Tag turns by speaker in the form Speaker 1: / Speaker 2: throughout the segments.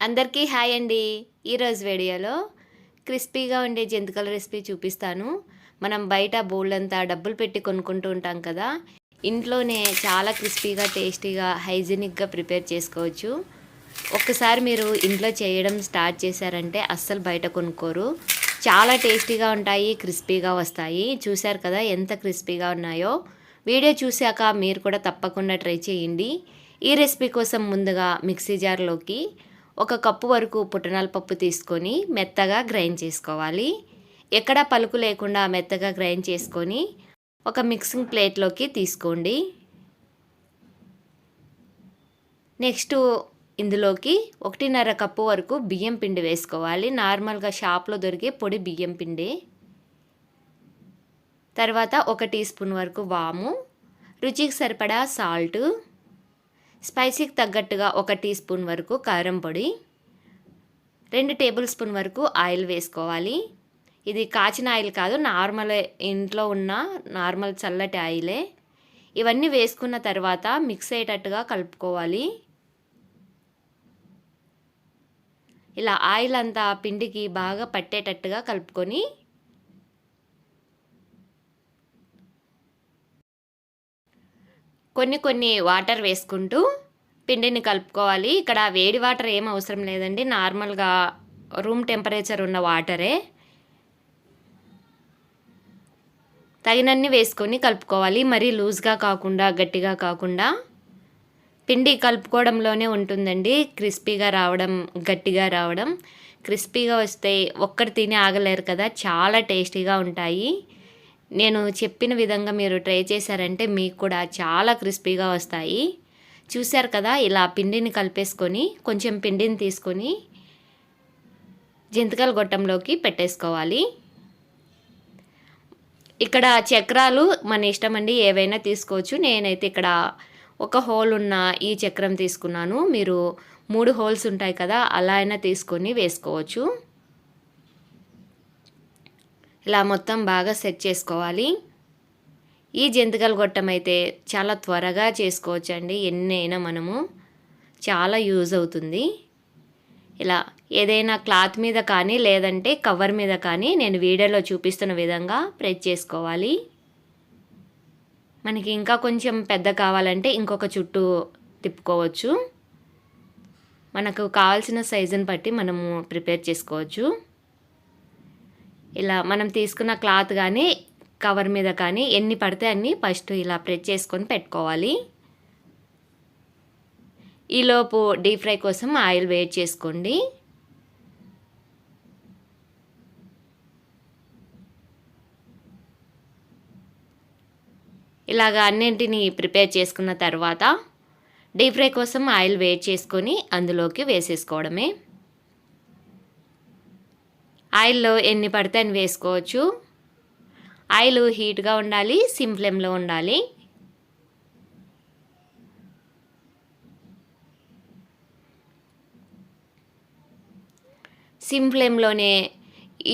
Speaker 1: అందరికీ హాయ్ అండి. ఈరోజు వీడియోలో క్రిస్పీగా ఉండే జంతికల రెసిపీ చూపిస్తాను. మనం బయట బోల్డ్ అంతా డబ్బులు పెట్టి కొనుక్కుంటూ ఉంటాం కదా ఇంట్లోనే చాలా క్రిస్పీగా టేస్టీగా హైజీనిక్గా ప్రిపేర్ చేసుకోవచ్చు. ఒక్కసారి మీరు ఇంట్లో చేయడం స్టార్ట్ చేశారంటే అస్సలు బయట కొనుక్కోరు. చాలా టేస్టీగా ఉంటాయి క్రిస్పీగా వస్తాయి. చూశారు కదా ఎంత క్రిస్పీగా ఉన్నాయో. వీడియో చూశాక మీరు కూడా తప్పకుండా ట్రై చేయండి. ఈ రెసిపీ కోసం ముందుగా మిక్సీ జార్లోకి ఒక కప్పు వరకు పుట్టనాల పప్పు తీసుకొని మెత్తగా గ్రైండ్ చేసుకోవాలి. ఎక్కడ పలుకు లేకుండా మెత్తగా గ్రైండ్ చేసుకొని ఒక మిక్సింగ్ ప్లేట్లోకి తీసుకోండి. నెక్స్ట్ ఇందులోకి ఒకటిన్నర కప్పు వరకు బియ్యం పిండి వేసుకోవాలి. నార్మల్గా షాప్లో దొరికే పొడి బియ్యం పిండి. తర్వాత ఒక టీ స్పూన్ వరకు వాము. రుచికి సరిపడా సాల్ట్. స్పైసీకి తగ్గట్టుగా ఒక టీ స్పూన్ వరకు కారం పొడి రెండు టేబుల్ స్పూన్ వరకు ఆయిల్ వేసుకోవాలి. ఇది కాచిన ఆయిల్ కాదు నార్మల్ ఇంట్లో ఉన్న నార్మల్ చల్లటి ఆయిలే. ఇవన్నీ వేసుకున్న తర్వాత మిక్స్ అయ్యేటట్టుగా కలుపుకోవాలి. ఇలా ఆయిల్ అంతా పిండికి బాగా పట్టేటట్టుగా కలుపుకొని కొన్ని కొన్ని వాటర్ వేసుకుంటూ పిండిని కలుపుకోవాలి. ఇక్కడ వేడి వాటర్ ఏం అవసరం లేదండి. నార్మల్గా రూమ్ టెంపరేచర్ ఉన్న వాటరే. తగినన్ని వేసుకొని కలుపుకోవాలి. మరీ లూజ్గా కాకుండా గట్టిగా కాకుండా. పిండి కలుపుకోవడంలోనే ఉంటుందండి. క్రిస్పీగా రావడం గట్టిగా రావడం. క్రిస్పీగా వస్తే ఒక్కటి తిని ఆగలేరు కదా. చాలా టేస్టీగా ఉంటాయి. నేను చెప్పిన విధంగా మీరు ట్రై చేశారంటే మీకు కూడా చాలా క్రిస్పీగా వస్తాయి. చూశారు కదా ఇలా పిండిని కలిపేసుకొని కొంచెం పిండిని తీసుకొని జంతికల గొట్టంలోకి పెట్టేసుకోవాలి. ఇక్కడ చక్రాలు మన ఇష్టం అండి ఏవైనా తీసుకోవచ్చు. నేనైతే ఇక్కడ ఒక హోల్ ఉన్న ఈ చక్రం తీసుకున్నాను. మీరు మూడు హోల్స్ ఉంటాయి కదా అలా అయినా తీసుకొని వేసుకోవచ్చు. ఇలా మొత్తం బాగా సెట్ చేసుకోవాలి. ఈ జంతికల గొట్టం అయితే చాలా త్వరగా చేసుకోవచ్చు అండి ఎన్నైనా మనము చాలా యూజ్ అవుతుంది. ఇలా ఏదైనా క్లాత్ మీద కానీ లేదంటే కవర్ మీద కానీ నేను వీడియోలో చూపిస్తున్న విధంగా ప్రెస్ చేసుకోవాలి. మనకి ఇంకా కొంచెం పెద్ద కావాలంటే ఇంకొక చుట్టూ తిప్పుకోవచ్చు. మనకు కావాల్సిన సైజుని బట్టి మనము ప్రిపేర్ చేసుకోవచ్చు. ఇలా మనం తీసుకున్న క్లాత్ కానీ కవర్ మీద కానీ ఎన్ని పడితే అన్ని ఫస్ట్ ఇలా ప్రెస్ చేసుకొని పెట్టుకోవాలి. ఈలోపు డీప్ ఫ్రై కోసం ఆయిల్ వేట్ చేసుకోండి. ఇలాగ అన్నింటిని ప్రిపేర్ చేసుకున్న తర్వాత డీప్ ఫ్రై కోసం ఆయిల్ వేట్ చేసుకొని అందులోకి వేసేసుకోవడమే. ఆయిల్లో ఎన్ని పడితే అని వేసుకోవచ్చు. ఆయిల్ హీట్గా ఉండాలి సిమ్ ఫ్లేమ్లో ఉండాలి. సిమ్ ఫ్లేమ్లోనే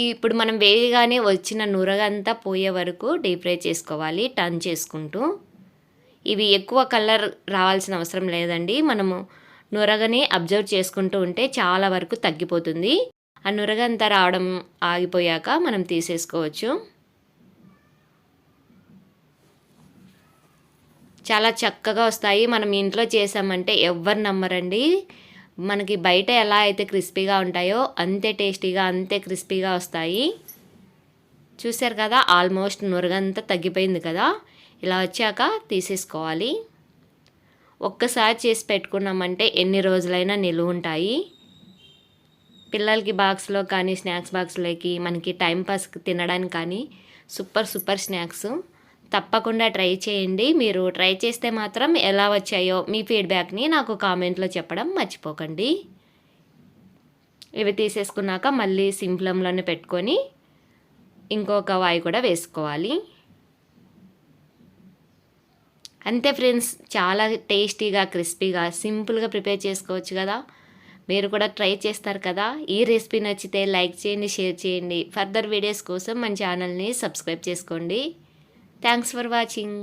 Speaker 1: ఇప్పుడు మనం వేయగానే వచ్చిన నురగంతా పోయే వరకు డీప్ ఫ్రై చేసుకోవాలి టర్న్ చేసుకుంటూ. ఇవి ఎక్కువ కలర్ రావాల్సిన అవసరం లేదండి. మనము నురగని అబ్జర్వ్ చేసుకుంటూ ఉంటే చాలా వరకు తగ్గిపోతుంది. ఆ నురగంతా రావడం ఆగిపోయాక మనం తీసేసుకోవచ్చు. చాలా చక్కగా వస్తాయి. మనం ఇంట్లో చేసామంటే ఎవ్వరు నమ్మరండి. మనకి బయట ఎలా అయితే క్రిస్పీగా ఉంటాయో అంతే టేస్టీగా అంతే క్రిస్పీగా వస్తాయి. చూసారు కదా ఆల్మోస్ట్ నురగంతా తగ్గిపోయింది కదా. ఇలా వచ్చాక తీసేసుకోవాలి. ఒక్కసారి చేసి పెట్టుకున్నామంటే ఎన్ని రోజులైనా నిలువ ఉంటాయి. పిల్లలకి బాక్స్లో కానీ స్నాక్స్ బాక్స్లోకి మనకి టైంపాస్ తినడానికి కానీ సూపర్ సూపర్ స్నాక్స్. తప్పకుండా ట్రై చేయండి. మీరు ట్రై చేస్తే మాత్రం ఎలా వచ్చాయో మీ ఫీడ్బ్యాక్ని నాకు కామెంట్లో చెప్పడం మర్చిపోకండి. ఇవి తీసేసుకున్నాక మళ్ళీ సింప్లంలోనే పెట్టుకొని ఇంకొక వాయి కూడా వేసుకోవాలి. అంతే ఫ్రెండ్స్ చాలా టేస్టీగా క్రిస్పీగా సింపుల్గా ప్రిపేర్ చేసుకోవచ్చు కదా. మీరు కూడా ట్రై చేస్తారు కదా. ఈ రెసిపీ నచ్చితే లైక్ చేయండి షేర్ చేయండి. ఫర్దర్ వీడియోస్ కోసం మన ఛానల్ని సబ్స్క్రైబ్ చేసుకోండి. Thanks for watching.